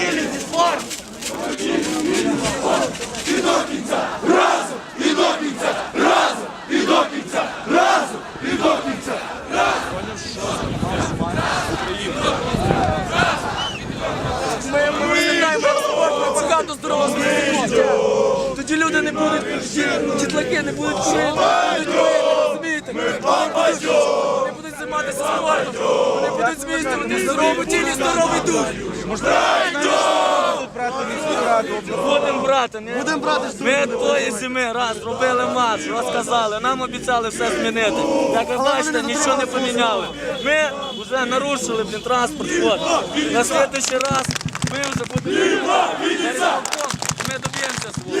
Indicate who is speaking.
Speaker 1: вільний спорт! І до кінця! Разом! І до кінця! Разом! І до кінця! Разом! І до кінця! Ми багато здорового спорту! Тоді люди не будуть, дітлаки не будуть курити, не будуть курити, розумієте? Вони будуть займатися спортом, вони будуть змінювати здорову тілі, здоровий дух! Можливо, Будемо брати, не? Будемо брати Ми тої зими раз робили матч, розказали, нам обіцяли все змінити. Як ви бачите, нічого не поміняли. Ми вже нарушили блін, транспорт. От. На слідуючий раз ми вже будемо. Ми доб'ємося свого.